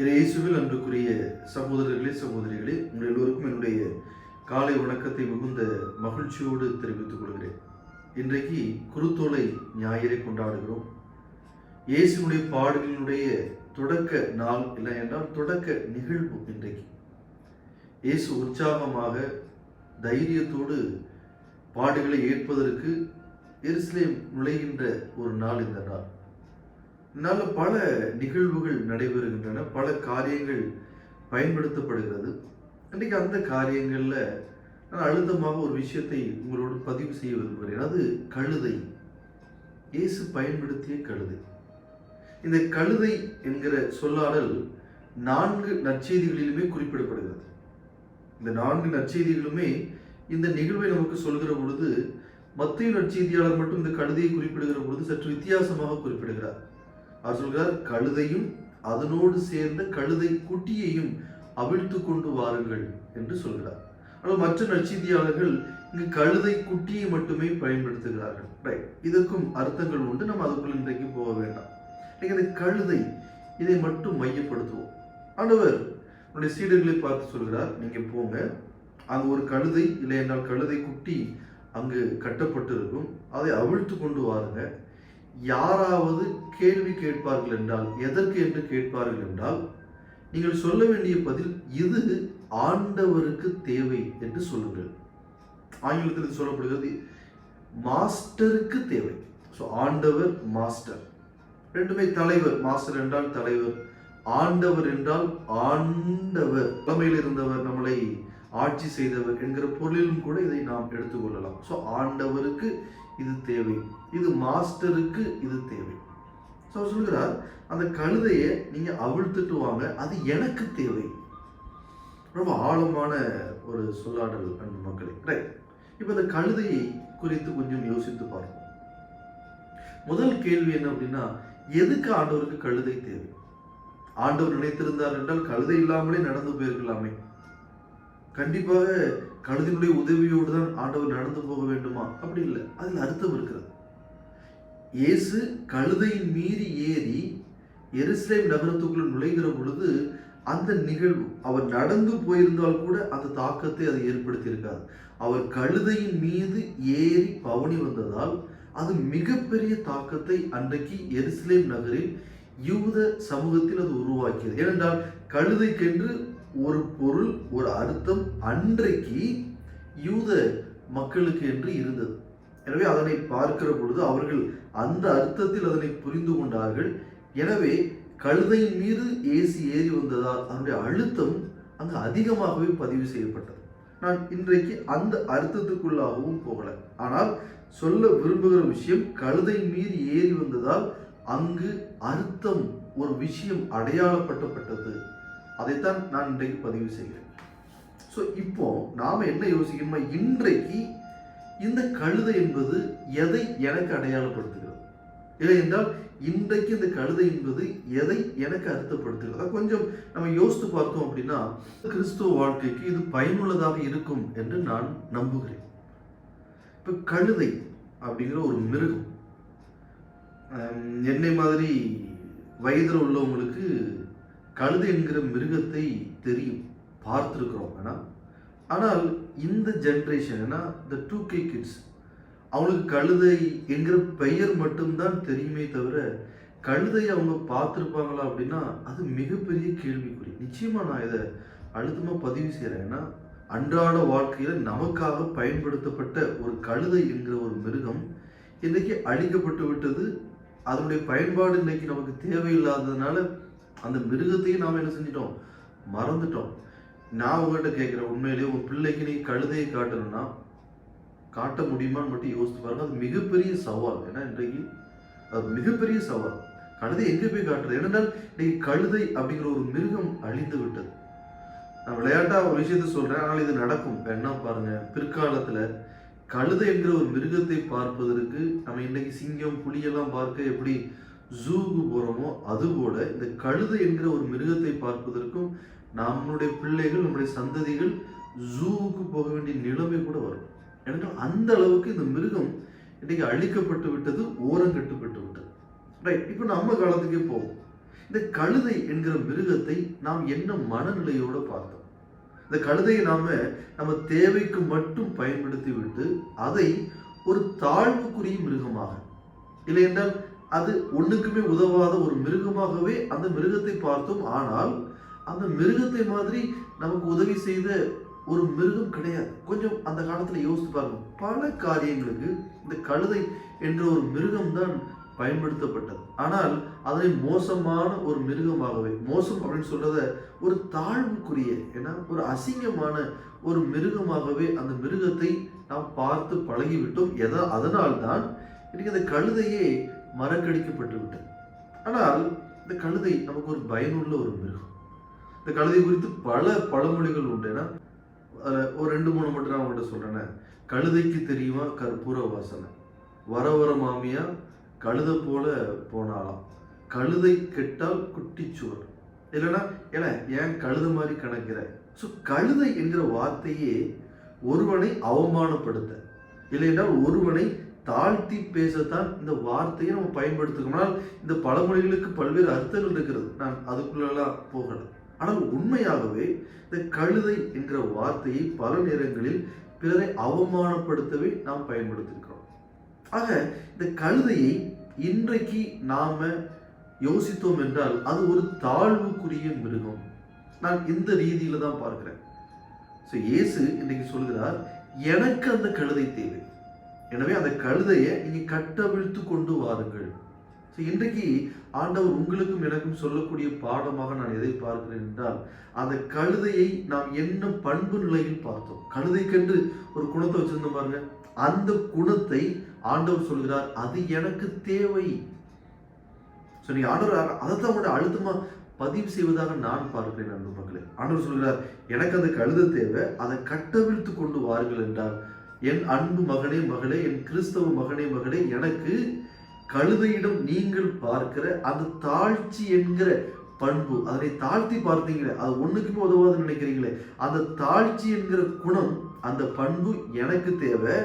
இயேசுவில் அன்புக்குரிய சகோதரர்களே சகோதரிகளே உங்கள் எல்லோருக்கும் என்னுடைய காலை வணக்கத்தை மிகுந்த மகிழ்ச்சியோடு தெரிவித்துக் கொள்கிறேன். இன்றைக்கு குருத்தோலை ஞாயிறை கொண்டாடுகிறோம். இயேசுனுடைய பாடலினுடைய தொடக்க நாள் இல்லை என்றால் தொடக்க நிகழ்வு இன்றைக்கு. இயேசு உற்சாகமாக தைரியத்தோடு பாடுகளை ஏற்பதற்கு எருசலேம் நுழைகின்ற ஒரு நாள் இந்த நாள். இதனால பல நிகழ்வுகள் நடைபெறுகின்றன பல காரியங்கள் பயன்படுத்தப்படுகிறது. இன்றைக்கு அந்த காரியங்களில் நான் அழுத்தமாக ஒரு விஷயத்தை உங்களோடு பதிவு செய்ய விரும்புகிறேன். அது கழுதை. இயேசு பயன்படுத்திய கழுதை. இந்த கழுதை என்கிற சொல்லாடல் நான்கு நற்செய்திகளிலுமே குறிப்பிடப்படுகிறது. இந்த நான்கு நற்செய்திகளுமே இந்த நிகழ்வை நமக்கு சொல்கிற பொழுது மத்திய நற்செய்தியாளர் மட்டும் இந்த கழுதையை குறிப்பிடுகிற பொழுது சற்று வித்தியாசமாக குறிப்பிடுகிறார். அவர் சொல்கிறார் கழுதையும் அதனோடு சேர்ந்த கழுதை குட்டியையும் அவிழ்த்து கொண்டு வாருங்கள் என்று சொல்கிறார். ஆனால் மற்ற நற்செய்தியாளர்கள் இங்கு கழுதை குட்டியை மட்டுமே பயன்படுத்துகிறார்கள். ரைட் இதற்கும் அர்த்தங்கள் உண்டு. நம்ம அதுக்குள்ள இன்றைக்கு போக வேண்டாம். இன்னைக்கு இந்த கழுதை இதை மட்டும் மையப்படுத்துவோம். ஆண்டவர் உன்னுடைய சீடர்களை பார்த்து சொல்கிறார் நீங்க போங்க. அங்கே ஒரு கழுதை இல்லை என்றால் கழுதை குட்டி அங்கு கட்டப்பட்டு இருக்கும் அதை அவிழ்த்து கொண்டு வாருங்க. யாராவது கேள்வி கேட்பார்கள் என்றால் எதற்கு என்று கேட்பார்கள் என்றால் நீங்கள் சொல்ல வேண்டிய பதில் இது ஆண்டவருக்கு தேவை என்று சொல்லுங்கள். ஆங்கிலத்தில் சொல்லப்படுகிறது மாஸ்டருக்கு தேவை. ஸோ ஆண்டவர் மாஸ்டர். ரெண்டுமே தலைவர் மாஸ்டர் என்றால் தலைவர். ஆண்டவர் என்றால் ஆண்டவர். தலைமையில் இருந்தவர் நம்மளை ஆட்சி செய்தவர் என்கிற பொருளிலும் கூட இதை நாம் எடுத்துக்கொள்ளலாம் ஸோ ஆண்டவருக்கு இது தேவை. இது மாஸ்டருக்கு இது தேவை. ஸோ அவர் சொல்கிறார் அந்த கழுதையை நீங்கள் அவிழ்த்துட்டு வாங்க அது எனக்கு தேவை. ரொம்ப ஆழமான ஒரு சொல்லாடல் அன்பு மக்களே. ரைட் இப்போ இந்த கழுதையை குறித்து கொஞ்சம் யோசித்து பார்ப்போம். முதல் கேள்வி என்ன அப்படின்னா எதுக்கு ஆண்டவருக்கு கழுதை தேவை? ஆண்டவர் நினைத்திருந்தார் என்றால் கழுதை இல்லாமலே நடந்து போயிருக்கலாமே. கண்டிப்பாக கழுதினுடைய உதவியோடு தான் ஆண்டவர் நடந்து போக வேண்டுமா? அப்படி இல்லை. அதில் அர்த்தம் இருக்கிறது. இயேசு கழுதையின் மீறி ஏறி எருசலேம் நகரத்துக்குள் நுழைகிற பொழுது அந்த நிகழ்வு அவர் நடந்து போயிருந்தால் கூட அந்த தாக்கத்தை அது ஏற்படுத்தியிருக்காது. அவர் கழுதையின் மீது ஏறி பவனி வந்ததால் அது மிகப்பெரிய தாக்கத்தை அன்றைக்கு எருசலேம் நகரில் யூத சமூகத்தில் அது உருவாக்கியது. ஏனென்றால் கழுதைக்கென்று ஒரு பொருள் ஒரு அர்த்தம் அன்றைக்கு யூத மக்களுக்கு என்று இருந்தது. எனவே அதனை பார்க்கிற பொழுது அவர்கள் அந்த அர்த்தத்தில் அதனை புரிந்து கொண்டார்கள். எனவே கழுதையின் மீது ஏசி ஏறி வந்ததால் அதனுடைய அழுத்தம் அங்கு அதிகமாகவே பதிவு செய்யப்பட்டது. நான் இன்றைக்கு அந்த அர்த்தத்துக்குள்ளாகவும் போகல. ஆனால் சொல்ல விரும்புகிற விஷயம் கழுதை மீது ஏறி வந்ததால் அங்கு அர்த்தம் ஒரு விஷயம் அடையாளப்பட்டப்பட்டது. அதைத்தான் நான் இன்றைக்கு பதிவு செய்கிறேன். ஸோ இப்போ நாம் என்ன யோசிக்கணுமா இன்றைக்கு இந்த கழுதை என்பது எதை எனக்கு அடையாளப்படுத்துகிறது? இல்லை என்றால் இன்றைக்கு இந்த கழுதை என்பது எதை எனக்கு அர்த்தப்படுத்துகிறது? கொஞ்சம் நம்ம யோசித்து பார்த்தோம் அப்படின்னா கிறிஸ்துவ வாழ்க்கைக்கு இது பயனுள்ளதாக இருக்கும் என்று நான் நம்புகிறேன். இப்போ கழுதை அப்படிங்கிற ஒரு மிருகம். என்னை மாதிரி வயதில் உள்ளவங்களுக்கு கழுதை என்கிற மிருகத்தை தெரியும் பார்த்துருக்குறோம். ஆனால் ஆனால் இந்த ஜென்ரேஷன் ஏன்னா இந்த டூ கே கிட்ஸ் அவங்களுக்கு கழுதை என்கிற பெயர் மட்டும்தான் தெரியுமே தவிர கழுதை அவங்க பார்த்துருப்பாங்களா அப்படின்னா அது மிகப்பெரிய கேள்விக்குறி. நிச்சயமாக நான் இதை அழுத்தமாக பதிவு செய்கிறேன் ஏன்னா அன்றாட வாழ்க்கையில் நமக்காக பயன்படுத்தப்பட்ட ஒரு கழுதை என்கிற ஒரு மிருகம் இன்றைக்கி அழிக்கப்பட்டு விட்டது. அதனுடைய பயன்பாடு இன்றைக்கி நமக்கு தேவையில்லாததுனால அந்த மிருகத்தையும் நாம் என்ன செஞ்சிட்டோம்? மறந்துட்டோம். நான் உங்கள்கிட்ட கேட்குறேன் உண்மையிலேயே உன் பிள்ளைக்கு நீ கழுதையை காட்டணும்னா காட்ட முடியுமான்னு மட்டும் யோசித்து பாருங்க. அது மிகப்பெரிய சவால். ஏன்னா இன்றைக்கு அது மிகப்பெரிய சவால். கழுதை எங்கே போய் காட்டுறது? ஏனென்றால் இன்னைக்கு கழுதை அப்படிங்கிற ஒரு மிருகம் அழிந்து விட்டது. நான் விளையாட்டா ஒரு விஷயத்த சொல்றேன். ஆனால் இது நடக்கும். என்ன பாருங்க. பிற்காலத்துல கழுதை என்கிற ஒரு மிருகத்தை பார்ப்பதற்கு நம்ம இன்னைக்கு சிங்கம் புலியெல்லாம் பார்க்க எப்படி ஜூக்கு போகிறோமோ அதுபோல இந்த கழுதை என்கிற ஒரு மிருகத்தை பார்ப்பதற்கும் நம்மளுடைய பிள்ளைகள் நம்முடைய சந்ததிகள் ஜூவுக்கு போக வேண்டிய நிலைமை கூட வரும். ஏனென்றால் அந்த அளவுக்கு இந்த மிருகம் இன்றைக்கு அழிக்கப்பட்டு விட்டது ஓரங்கட்டுப்பட்டு விட்டது. ரைட் இப்போ நம்ம காலத்துக்கே போவோம். இந்த கழுதை என்கிற மிருகத்தை நாம் என்ன மனநிலையோடு பார்த்தோம்? இந்த கழுதையை நாம் நம்ம தேவைக்கு மட்டும் பயன்படுத்தி விட்டு அதை ஒரு தாழ்வுக்குரிய மிருகமாக இல்லை என்றால் அது ஒண்ணுக்குமே உதவாத ஒரு மிருகமாகவே அந்த மிருகத்தை பார்த்தோம். ஆனால் அந்த மிருகத்தை மாதிரி நமக்கு உதவி செய்த ஒரு மிருகம் கிடையாது. கொஞ்சம் அந்த காலத்தில் யோசித்து பாருங்க. பல காரியங்களுக்கு இந்த கழுதை என்ற ஒரு மிருகம் தான் பயன்படுத்தப்பட்டது. ஆனால் அதனை மோசமான ஒரு மிருகமாகவே மோசம் அப்படின்னு சொல்றத ஒரு தாழ்வுக்குரிய ஏன்னா ஒரு அசிங்கமான ஒரு மிருகமாகவே அந்த மிருகத்தை நாம் பார்த்து பழகிவிட்டோம். எதா அதனால்தான் இன்னைக்கு அந்த கழுதையே மறக்கடிக்கப்பட்டு விட்டது ஆனால் இந்த கழுதை நமக்கு ஒரு பயனுள்ள ஒரு மிருகம். இந்த கழுதை குறித்து பல பழமொழிகள் உண்டு ஏன்னா ஒரு ரெண்டு மூணு மட்டும் நான் உங்கள்கிட்ட சொல்றேனே. கழுதைக்கு தெரியுமா? கற்பூர வாசனை. வர வர மாமியா கழுதை போல போனாலாம் கழுதை கெட்டால் குட்டிச்சுவர். இல்லைன்னா ஏன்னா ஏன் கழுதை மாதிரி கணக்கிற? ஸோ கழுதை என்கிற வார்த்தையே ஒருவனை அவமானப்படுத்த. இல்லையென்றால் ஒருவனை தாழ்த்தி பேசத்தான் இந்த வார்த்தையை நம்ம பயன்படுத்துகிறோம் இந்த பழமொழிகளுக்கு பல்வேறு அர்த்தங்கள் இருக்கிறது. நான் அதுக்குள்ளெல்லாம் போகல. ஆனால் உண்மையாகவே இந்த கழுதை என்கிற வார்த்தையை பல நேரங்களில் பிறரை அவமானப்படுத்தவே நாம் பயன்படுத்தியிருக்கிறோம் ஆக இந்த கழுதையை இன்றைக்கு நாம யோசித்தோம் என்றால் அது ஒரு தாழ்வுக்குரிய மிருகம். நான் இந்த ரீதியில தான் பார்க்கிறேன். ஸோ இயேசு இன்னைக்கு சொல்கிறார் எனக்கு அந்த கழுதை தேவை. எனவே அந்த கழுதையை நீங்கள் கட்டவிழ்த்து கொண்டு வாருங்கள். ஸோ இன்றைக்கு ஆண்டவர் உங்களுக்கும் எனக்கும் சொல்லக்கூடிய பாடமாக நான் எதை பார்க்கிறேன் என்றால் அந்த கழுதையை நாம் என்ன பண்பு நிலையில் பார்த்தோம். கழுதைக்கென்று ஒரு குணத்தை வச்சிருந்தோம் பாருங்க. அந்த குணத்தை ஆண்டவர் சொல்கிறார் அது எனக்கு தேவை. ஸோ நீ ஆண்டவர் அதைத்தான் கூட அழுத்தமா பதிவு செய்வதாக நான் பார்க்கிறேன் அன்பு மக்களே. ஆண்டவர் சொல்கிறார் எனக்கு அந்த கழுதை தேவை அதை கட்டவிழ்த்து கொண்டு வாருங்கள் என்றார். என் அன்பு மகனே மகளே என் கிறிஸ்தவ மகனே மகளே எனக்கு கழுதையிடம் நீங்கள் பார்க்கிற அந்த தாழ்ச்சி என்கிற பண்பு அதனை தாழ்த்தி பார்த்தீங்களே அது ஒண்ணுக்குமே உதவாதுன்னு நினைக்கிறீங்களே அந்த தாழ்ச்சி என்கிற குணம் அந்த பண்பு எனக்கு தேவை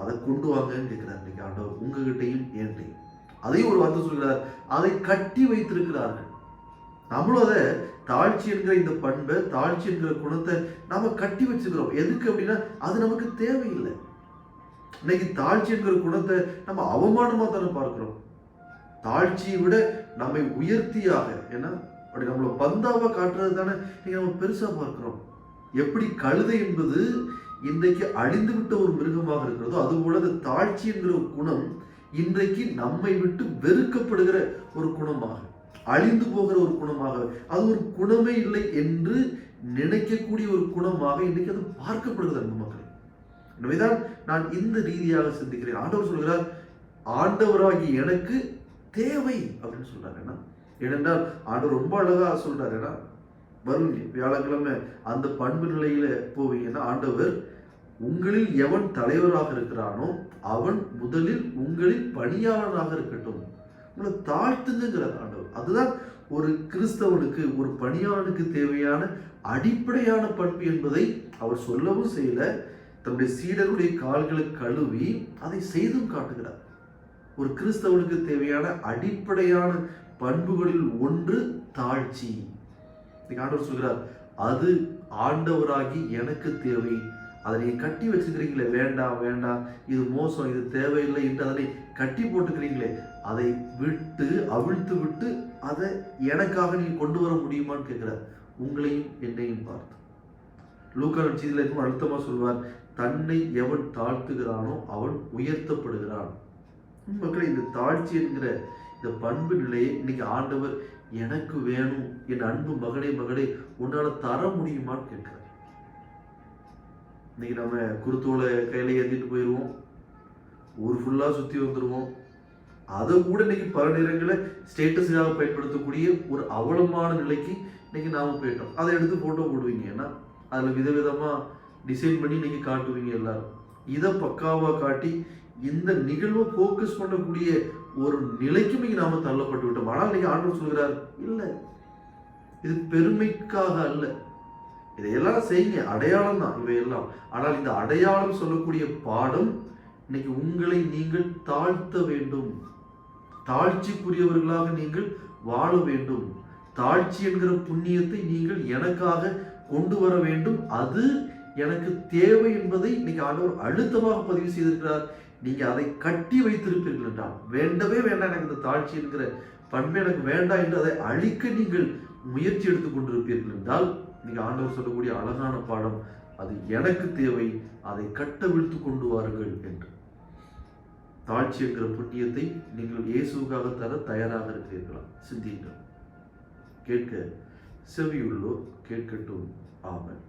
அதை கொண்டு வாங்கன்னு கேட்கிறார் இன்னைக்கு ஆண்டவர் உங்ககிட்டையும் என்கிட்டையும் அதையும் ஒரு வார்த்தை சொல்கிறார் அதை கட்டி வைத்திருக்கிறார்கள். நம்மளும் அதை தாழ்ச்சி என்கிற இந்த பண்பை தாழ்ச்சி என்கிற குணத்தை நாம் கட்டி வச்சுக்கிறோம். எதுக்கு அப்படின்னா அது நமக்கு தேவையில்லை. இன்னைக்கு தாழ்ச்சி என்கிற குணத்தை நம்ம அவமானமாக தானே பார்க்குறோம். தாழ்ச்சியை விட நம்மை உயர்த்தியாக ஏன்னா அப்படி நம்மளை பந்தாவாக காட்டுறது தானே நீங்க நம்ம பெருசாக பார்க்குறோம். எப்படி கழுதை என்பது இன்றைக்கு அழிந்து விட்ட ஒரு மிருகமாக இருக்கிறதோ அதுபோல அந்த தாழ்ச்சி என்கிற ஒரு குணம் இன்றைக்கு நம்மை விட்டு வெறுக்கப்படுகிற ஒரு குணமாக. அழிந்து போகிற ஒரு குணமாக அது ஒரு குணமே இல்லை என்று நினைக்கக்கூடிய ஒரு குணமாக இன்றைக்கு அது பார்க்கப்படுகிறது அன்பு மக்கள். எனவேதான் நான் இந்த ரீதியாக சிந்திக்கிறேன். ஆண்டவர் சொல்கிறார் ஆண்டவராகி எனக்கு தேவை அப்படின்னு சொல்றாரு. ஏன்னா ஏனென்றால் ஆண்டவர் ரொம்ப அழகா சொல்றாரு. ஏன்னா வியாழக்கிழமை அந்த பண்பு நிலையில போவீங்கன்னா ஆண்டவர் உங்களில் எவன் தலைவராக இருக்கிறானோ அவன் முதலில் உங்களில் பணியாளராக இருக்கட்டும். உங்களை தாழ்த்துங்கிறார் அதுதான் ஒரு கிறிஸ்தவனுக்கு ஒரு பணியாளனுக்கு தேவையான அடிப்படையான பண்பு என்பதை அவர் சொல்லவும் செய்யல. தன்னுடைய சீடருடைய கால்களை கழுவி அதை செய்தும் காட்டுகிறார். ஒரு கிறிஸ்தவனுக்கு தேவையான அடிப்படையான பண்புகளில் ஒன்று தாழ்ச்சி. ஆண்டவர் சொல்கிறார் அது ஆண்டவராகி எனக்கு தேவை. அதை நீங்கள் கட்டி வச்சுக்கிறீங்களே வேண்டாம் வேண்டாம். இது மோசம் இது தேவையில்லை என்று அதனை கட்டி போட்டுக்கிறீங்களே அதை விட்டு அவிழ்த்து விட்டு அதை எனக்காக நீங்கள் கொண்டு வர முடியுமான்னு கேட்குறார். உங்களையும் என்னையும் பார்த்து. லூக்கான செய்தியில் இருக்கும் அழுத்தமாக சொல்வார் தன்னை எவன் தாழ்த்துகிறானோ அவன் உயர்த்தப்படுகிறான். மக்களே இந்த தாழ்ச்சி என்கிற இந்த பண்பு நிலையை இன்னைக்கு ஆண்டவர் எனக்கு வேணும் என் அன்பு மகனே மகனே உன்னால தர முடியுமான்னு கேட்கிறார். இன்னைக்கு நம்ம குருத்தோலை கையில ஏந்திட்டு போயிடுவோம் ஊர் ஃபுல்லாக சுற்றி வந்துடுவோம் அதை கூட இன்னைக்கு பல நேரங்களில் ஸ்டேட்டஸுக்காக பயன்படுத்தக்கூடிய ஒரு அவலமான நிலைக்கு இன்னைக்கு நாம் போயிட்டோம். அதை எடுத்து ஃபோட்டோ போடுவீங்க. ஏன்னா அதில் விதவிதமாக டிசைன் பண்ணி இன்னைக்கு காட்டுவீங்க எல்லாரும். இதை பக்காவாக காட்டி இந்த நிகழ்வை ஃபோக்கஸ் பண்ணக்கூடிய ஒரு நிலைக்கு இன்னைக்கு நாம் தள்ளப்பட்டு விட்டோம். ஆனால் இன்னைக்கு ஆண்டவர் சொல்கிறார் இல்லை இது பெருமைக்காக அல்ல. இதையெல்லாம் செய்யுங்க. அடையாளம் தான் இவையெல்லாம். ஆனால் இந்த அடையாளம் சொல்லக்கூடிய பாடம் இன்னைக்கு உங்களை நீங்கள் தாழ்த்த வேண்டும். தாழ்ச்சிக்குரியவர்களாக நீங்கள் வாழ வேண்டும். தாழ்ச்சி என்கிற புண்ணியத்தை நீங்கள் எனக்காக கொண்டு வர வேண்டும். அது எனக்கு தேவை என்பதை இன்னைக்கு ஆண்டவர் அழுத்தமாக பதிவு செய்திருக்கிறார். நீங்க அதை கட்டி வைத்திருப்பீர்கள் என்றால் வேண்டவே வேண்டாம். எனக்கு இந்த தாழ்ச்சி என்கிற பண்பு எனக்கு வேண்டாம் என்று அதை அழிக்க நீங்கள் முயற்சி எடுத்துக் கொண்டிருப்பீர்கள் என்றால் நீங்க ஆண்டவர் சொல்லக்கூடிய அழகான பாடம் அது எனக்கு தேவை அதை கட்டவிழ்த்து கொண்டு வாருங்கள் என்று. தாழ்ச்சி என்கிற புண்ணியத்தை நீங்கள் இயேசுக்காக தர தயாராக இருக்கிறீர்களா? சிந்தியுங்கள். கேட்க செவியுள்ளோர் கேட்கட்டும். ஆமென்.